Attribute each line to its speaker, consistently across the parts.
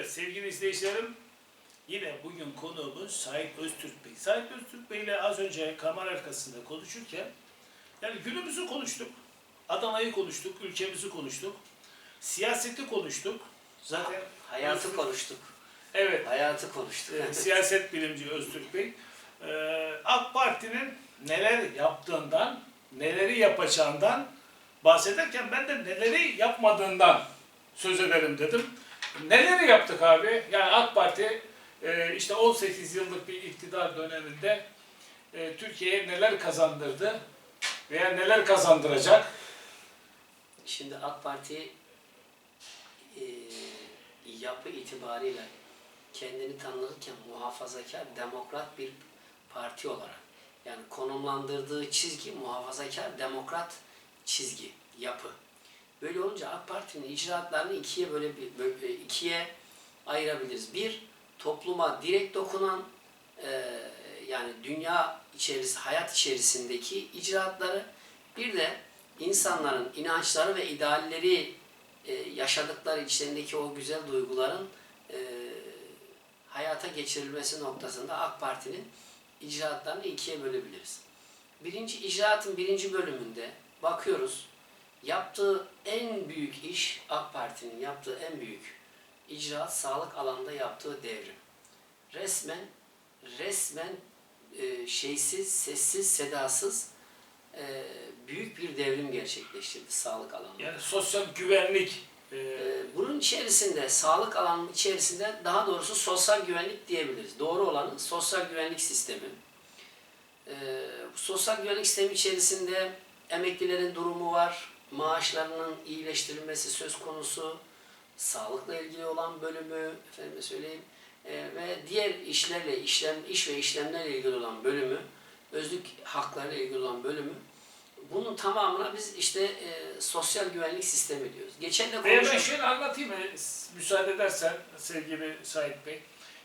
Speaker 1: Evet sevgili izleyicilerim yine bugün konuğumuz Sait Öztürk Bey. Sait Öztürk Bey ile az önce kamera arkasında konuşurken yani günümüzü konuştuk. Adana'yı konuştuk, ülkemizi konuştuk. Siyaseti konuştuk. Zaten
Speaker 2: Hayatı
Speaker 1: Öztürk-
Speaker 2: konuştuk.
Speaker 1: Evet.
Speaker 2: Hayatı konuştuk.
Speaker 1: e, siyaset bilimci Öztürk Bey. e, AK Parti'nin neler yaptığından, neleri yapacağından bahsederken ben de neleri yapmadığından söz edelim dedim. Neleri yaptık abi? Yani AK Parti e, işte 18 yıllık bir iktidar döneminde e, Türkiye'ye neler kazandırdı veya neler kazandıracak?
Speaker 2: Şimdi AK Parti e, yapı itibariyle kendini tanıtırken muhafazakar, demokrat bir parti olarak yani konumlandırdığı çizgi muhafazakar, demokrat çizgi, yapı. Böyle olunca AK Parti'nin icraatlarını ikiye böyle bir ikiye ayırabiliriz. Bir, topluma direkt dokunan e, yani dünya içerisi, hayat içerisindeki icraatları bir de insanların inançları ve idealleri e, yaşadıkları içlerindeki o güzel duyguların e, hayata geçirilmesi noktasında AK Parti'nin icraatlarını ikiye bölebiliriz. Birinci icraatın birinci bölümünde bakıyoruz yaptığı en büyük iş AK Parti'nin yaptığı en büyük icraat sağlık alanında yaptığı devrim. Resmen resmen e, şeysiz, sessiz, sedasız e, büyük bir devrim gerçekleştirdi sağlık alanında.
Speaker 1: Yani sosyal güvenlik e,
Speaker 2: Ee, Bunun içerisinde, sağlık alanının içerisinde daha doğrusu sosyal güvenlik diyebiliriz. Doğru olanı sosyal güvenlik sistemi. Bu sosyal güvenlik sistemi içerisinde emeklilerin durumu var, maaşlarının iyileştirilmesi söz konusu, sağlıkla ilgili olan bölümü, efendime söyleyeyim, e, ve diğer işlerle, işlem, iş ve işlemlerle ilgili olan bölümü, özlük haklarıyla ilgili olan bölümü, bunun tamamına biz işte e, sosyal güvenlik sistemi diyoruz. Geçen de
Speaker 1: Veya ben
Speaker 2: konuştuk.
Speaker 1: şöyle anlatayım mı? müsaade edersen sevgili Sait Bey.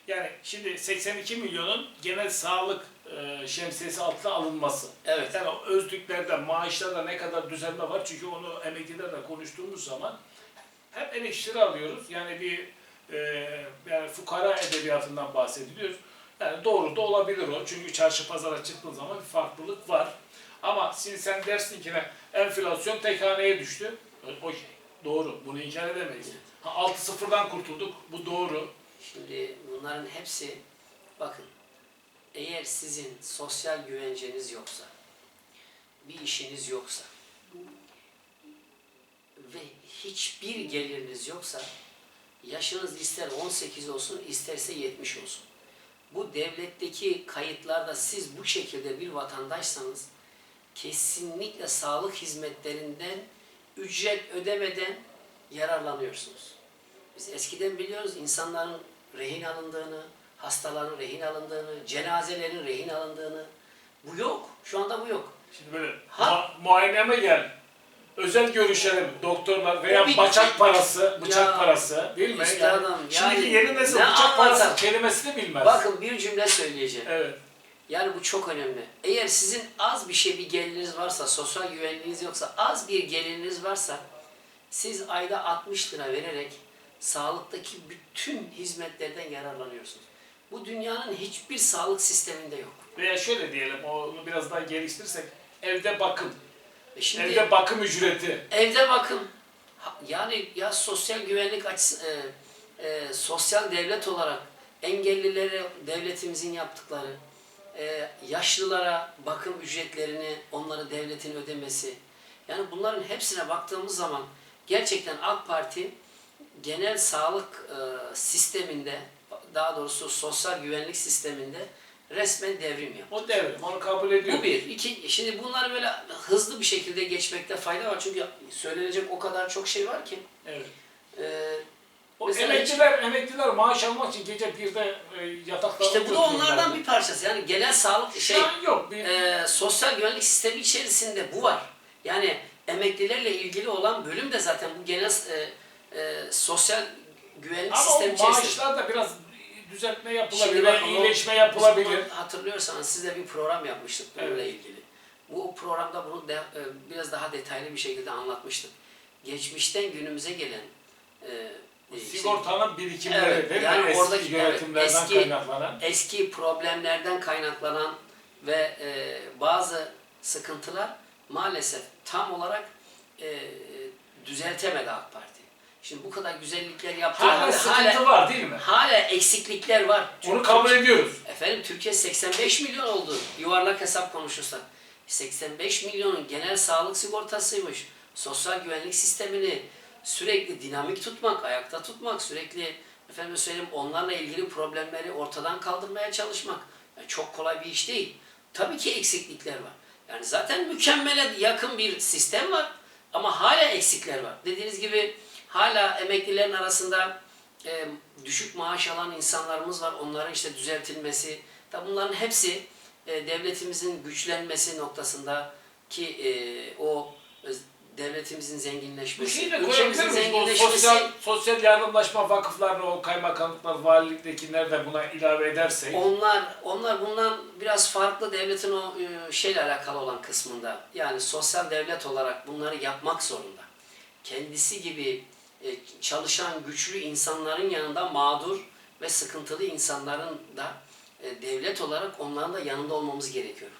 Speaker 1: Yani şimdi 82 milyonun genel sağlık e, şemsiyesi altına alınması.
Speaker 2: Evet.
Speaker 1: Yani özlüklerde, maaşlarda ne kadar düzelme var çünkü onu emeklilerle konuştuğumuz zaman hep eleştiri alıyoruz. Yani bir e, yani fukara edebiyatından bahsediliyoruz. Yani doğru da olabilir o. Çünkü çarşı pazara çıktığın zaman bir farklılık var. Ama şimdi sen dersin ki ne? Enflasyon tek haneye düştü. O şey. Doğru. Bunu inkar edemeyiz. Ha, 6-0'dan kurtulduk. Bu doğru.
Speaker 2: Şimdi bunların hepsi bakın eğer sizin sosyal güvenceniz yoksa, bir işiniz yoksa ve hiçbir geliriniz yoksa yaşınız ister 18 olsun isterse 70 olsun. Bu devletteki kayıtlarda siz bu şekilde bir vatandaşsanız kesinlikle sağlık hizmetlerinden ücret ödemeden yararlanıyorsunuz. Biz eskiden biliyoruz insanların rehin alındığını, hastaların rehin alındığını, cenazelerin rehin alındığını. Bu yok. Şu anda bu yok.
Speaker 1: Şimdi böyle
Speaker 2: Ha.
Speaker 1: mu- muayeneme gel. Özel görüşelim doktorlar veya
Speaker 2: bir-
Speaker 1: bacak parası, bıçak
Speaker 2: Ya,
Speaker 1: parası değil mi?
Speaker 2: üstadım,
Speaker 1: Yani, şimdiki
Speaker 2: yani
Speaker 1: yeni nesil
Speaker 2: ne
Speaker 1: bıçak parası
Speaker 2: anlatar?
Speaker 1: kelimesini bilmez.
Speaker 2: Bakın bir cümle söyleyeceğim.
Speaker 1: Evet.
Speaker 2: Yani bu çok önemli. Eğer sizin az bir şey bir geliriniz varsa, sosyal güvenliğiniz yoksa, az bir geliriniz varsa siz ayda 60 lira vererek sağlıktaki bütün hizmetlerden yararlanıyorsunuz. Bu dünyanın hiçbir sağlık sisteminde yok.
Speaker 1: Veya şöyle diyelim, onu biraz daha geliştirirsek, evde bakım,
Speaker 2: E şimdi
Speaker 1: evde bakım ücreti.
Speaker 2: Evde bakın. Ha- Yani ya sosyal güvenlik açısı, e, e, sosyal devlet olarak engellilere devletimizin yaptıkları, e, yaşlılara bakım ücretlerini onları devletin ödemesi. Yani bunların hepsine baktığımız zaman gerçekten AK Parti genel sağlık e, sisteminde, daha doğrusu sosyal güvenlik sisteminde resmen devrim yaptı.
Speaker 1: O devrim, onu kabul ediyor.
Speaker 2: Bu bir. İki, şimdi bunları böyle hızlı bir şekilde geçmekte fayda var. Çünkü söylenecek o kadar çok şey var ki.
Speaker 1: Evet.
Speaker 2: Ee,
Speaker 1: O emekliler, emekliler maaş almak için gece birde e, yataklarını
Speaker 2: işte bu da onlardan bir parçası. Yani genel sağlık şey,
Speaker 1: yok. Bir,
Speaker 2: e, sosyal güvenlik sistemi içerisinde bu var. Yani emeklilerle ilgili olan bölüm de zaten bu genel e, e, sosyal güvenlik
Speaker 1: ama
Speaker 2: sistemi içerisinde.
Speaker 1: maaşlar da biraz düzeltme
Speaker 2: Şimdi
Speaker 1: yapılabilir,
Speaker 2: bakın o-
Speaker 1: iyileşme yapılabilir.
Speaker 2: hatırlıyorsanız size bir program yapmıştık bununla
Speaker 1: Evet.
Speaker 2: ilgili. Bu programda bunu de- e, biraz daha detaylı bir şekilde anlatmıştık. Geçmişten günümüze gelen e, e, işte
Speaker 1: Sigortanın birikimleri
Speaker 2: Evet,
Speaker 1: değil mi?
Speaker 2: yani
Speaker 1: Eski
Speaker 2: oradaki- evet,
Speaker 1: yönetimlerden
Speaker 2: eski-
Speaker 1: kaynaklanan.
Speaker 2: eski problemlerden kaynaklanan ve e, bazı sıkıntılar maalesef tam olarak e, düzeltemedi AK Parti. Şimdi bu kadar güzellikler yaptığı
Speaker 1: Hala sıkıntı var değil mi?
Speaker 2: hala eksiklikler var.
Speaker 1: Onu kabul ediyoruz.
Speaker 2: Efendim Türkiye 85 milyon oldu. Yuvarlak hesap konuşursak. 85 milyonun genel sağlık sigortasıymış. Sosyal güvenlik sistemini sürekli dinamik tutmak, ayakta tutmak, sürekli efendim söyleyeyim onlarla ilgili problemleri ortadan kaldırmaya çalışmak. Yani çok kolay bir iş değil. Tabii ki eksiklikler var. Yani zaten mükemmele yakın bir sistem var ama hala eksikler var. Dediğiniz gibi hala emeklilerin arasında e, düşük maaş alan insanlarımız var. Onların işte düzeltilmesi. Tabi bunların hepsi e, devletimizin güçlenmesi noktasında ki e, o öz- devletimizin zenginleşmesi,
Speaker 1: şeyi de
Speaker 2: ülkemizin zenginleşmesi
Speaker 1: sosyal, sosyal yardımlaşma vakıflarını, o kaymakamlıklar, valiliktekiler de buna ilave edersek.
Speaker 2: Onlar onlar bundan biraz farklı devletin o e, şeyle alakalı olan kısmında. Yani sosyal devlet olarak bunları yapmak zorunda. Kendisi gibi e, çalışan güçlü insanların yanında mağdur ve sıkıntılı insanların da e, devlet olarak onların da yanında olmamız gerekiyor.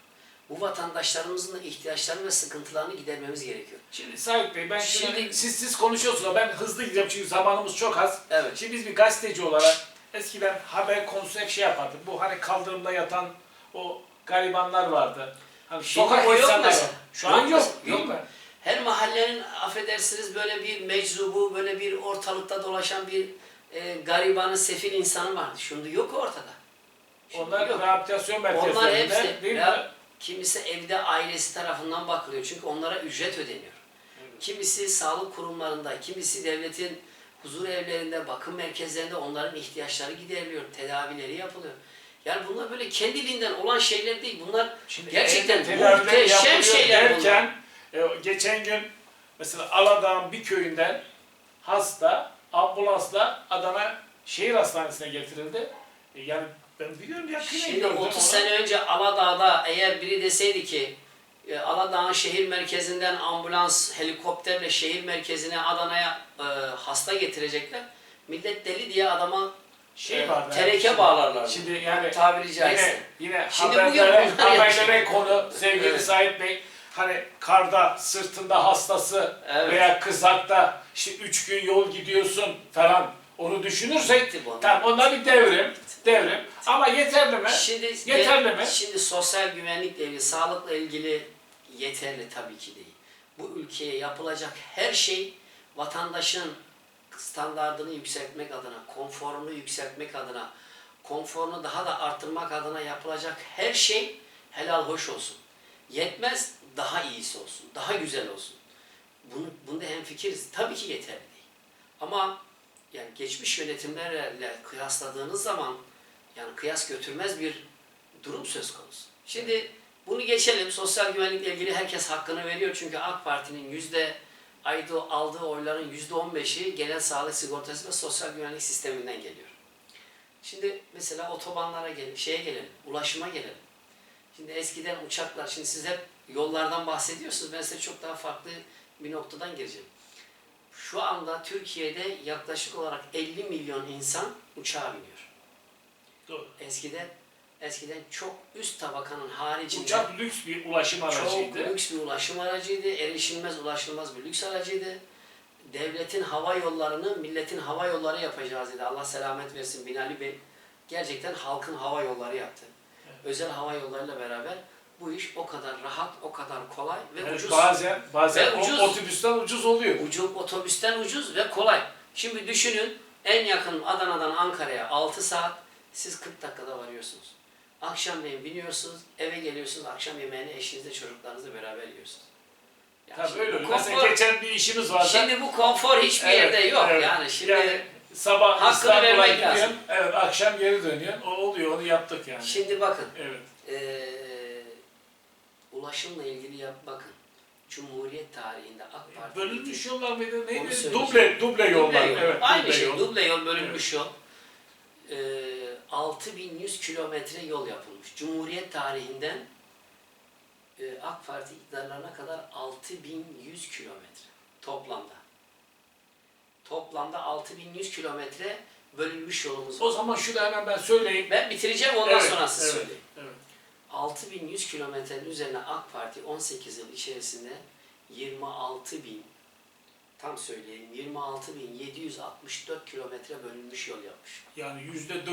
Speaker 2: Bu vatandaşlarımızın da ihtiyaçlarını ve sıkıntılarını gidermemiz gerekiyor.
Speaker 1: Şimdi Sahip Bey ben şimdi,
Speaker 2: Şimdi-
Speaker 1: siz siz konuşuyorsunuz ben hızlı gideceğim çünkü zamanımız çok az.
Speaker 2: Evet.
Speaker 1: Şimdi biz bir gazeteci olarak eskiden haber konusu hep şey yapardık. Bu hani kaldırımda yatan o garibanlar vardı. Hani
Speaker 2: Şimdi
Speaker 1: sokak
Speaker 2: yok
Speaker 1: insanları. Şu an
Speaker 2: Yok
Speaker 1: yok. Değil
Speaker 2: yok. Her mahallenin affedersiniz böyle bir meczubu, böyle bir ortalıkta dolaşan bir e, garibanı, sefil insanı vardı. Şimdi yok ortada. Şimdi
Speaker 1: Onlar
Speaker 2: yok.
Speaker 1: rehabilitasyon
Speaker 2: Onlar
Speaker 1: merkezlerinde
Speaker 2: hepsi
Speaker 1: değil mi?
Speaker 2: ya, kimisi evde ailesi tarafından bakılıyor. Çünkü onlara ücret ödeniyor. Kimisi sağlık kurumlarında, kimisi devletin huzur evlerinde, bakım merkezlerinde onların ihtiyaçları gideriliyor, tedavileri yapılıyor. Yani bunlar böyle kendiliğinden olan şeyler değil. Bunlar
Speaker 1: Şimdi
Speaker 2: gerçekten muhteşem şeyler bunlar.
Speaker 1: E, geçen gün mesela Aladağ'ın bir köyünden hasta ambulansla Adana şehir hastanesine getirildi. E, yani ben biliyorum yakinen
Speaker 2: Şimdi
Speaker 1: gördüm
Speaker 2: 30
Speaker 1: onu.
Speaker 2: sene önce Aladağ'da eğer biri deseydi ki e, Aladağ'ın şehir merkezinden ambulans helikopterle şehir merkezine Adana'ya e, hasta getirecekler. Millet deli diye adama
Speaker 1: şey
Speaker 2: e,
Speaker 1: var.
Speaker 2: tereke bağlarlar.
Speaker 1: Şimdi yani
Speaker 2: tabiri caizse.
Speaker 1: yine, yine
Speaker 2: Şimdi
Speaker 1: haberlere, haberlere konu sevgili
Speaker 2: Evet.
Speaker 1: Sait Bey. Hani karda sırtında hastası
Speaker 2: Evet.
Speaker 1: veya kızakta işte üç gün yol gidiyorsun falan onu düşünürsek tamam onlar bir devrim. Devrim. Ama yeterli mi?
Speaker 2: Şimdi
Speaker 1: Yeterli mi?
Speaker 2: Şimdi sosyal güvenlikle ilgili, sağlıkla ilgili yeterli tabii ki değil. Bu ülkeye yapılacak her şey vatandaşın standartını yükseltmek adına, konforunu yükseltmek adına, konforunu daha da arttırmak adına yapılacak her şey helal hoş olsun. Yetmez, daha iyisi olsun, daha güzel olsun. Bunu, bunda hemfikiriz. Tabii ki yeterli değil. Ama yani geçmiş yönetimlerle kıyasladığınız zaman yani kıyas götürmez bir durum söz konusu. Şimdi bunu geçelim. Sosyal güvenlikle ilgili herkes hakkını veriyor. Çünkü AK Parti'nin yüzde aldığı oyların yüzde on beşi genel sağlık sigortası ve sosyal güvenlik sisteminden geliyor. Şimdi mesela otobanlara gelelim, şeye gelelim, ulaşıma gelelim. Şimdi eskiden uçaklar, şimdi siz hep yollardan bahsediyorsunuz. Ben size çok daha farklı bir noktadan gireceğim. Şu anda Türkiye'de yaklaşık olarak 50 milyon insan uçağa biniyor.
Speaker 1: Doğru.
Speaker 2: Eskiden eskiden çok üst tabakanın haricinde
Speaker 1: Uçak lüks bir ulaşım
Speaker 2: çok
Speaker 1: aracıydı.
Speaker 2: lüks bir ulaşım aracıydı. Erişilmez, ulaşılmaz bir lüks aracıydı. Devletin hava yollarını milletin hava yolları yapacağız dedi. Allah selamet versin Binali Bey. Gerçekten halkın hava yolları yaptı. Özel hava yollarıyla beraber bu iş o kadar rahat, o kadar kolay ve
Speaker 1: Evet,
Speaker 2: ucuz.
Speaker 1: bazen bazen
Speaker 2: Ve ucuz.
Speaker 1: otobüsten ucuz oluyor.
Speaker 2: Ucuz, otobüsten ucuz ve kolay. Şimdi düşünün en yakın Adana'dan Ankara'ya 6 saat siz 40 dakikada varıyorsunuz. Akşamleyin biniyorsunuz, eve geliyorsunuz, akşam yemeğini eşinizle çocuklarınızla beraber yiyorsunuz. Ya
Speaker 1: Tabii öyle. öyle. Mesela
Speaker 2: konfor-
Speaker 1: geçen bir işimiz vardı.
Speaker 2: Şimdi bu konfor hiçbir
Speaker 1: Evet,
Speaker 2: yerde yok
Speaker 1: evet.
Speaker 2: yani. Şimdi
Speaker 1: Yani sabah
Speaker 2: Hakkını vermek
Speaker 1: gidiyorsun.
Speaker 2: lazım.
Speaker 1: Evet, akşam geri dönüyorsun. O oluyor, onu yaptık yani.
Speaker 2: şimdi bakın
Speaker 1: Evet.
Speaker 2: eee, ulaşımla ilgili yap bakın. Cumhuriyet tarihinde AK Parti
Speaker 1: Bölünmüş yollar mıydı? Neydi?
Speaker 2: söyleyeceğim.
Speaker 1: Duble, duble yollar.
Speaker 2: Duble yol.
Speaker 1: Evet,
Speaker 2: Aynı
Speaker 1: duble
Speaker 2: şey.
Speaker 1: yol.
Speaker 2: Duble yol bölünmüş yol. Ee, 6100 kilometre yol yapılmış. Cumhuriyet tarihinden e, AK Parti iktidarlarına kadar 6100 kilometre toplamda. Toplamda 6100 kilometre bölünmüş yolumuz
Speaker 1: O
Speaker 2: var.
Speaker 1: zaman şunu hemen ben söyleyeyim.
Speaker 2: Ben bitireceğim ondan
Speaker 1: Evet,
Speaker 2: sonra siz
Speaker 1: evet,
Speaker 2: söyleyin.
Speaker 1: Evet.
Speaker 2: 6100 kilometrenin üzerine AK Parti 18 yıl içerisinde 26 bin tam söyleyeyim 26.764 kilometre bölünmüş yol yapmış.
Speaker 1: Yani yüzde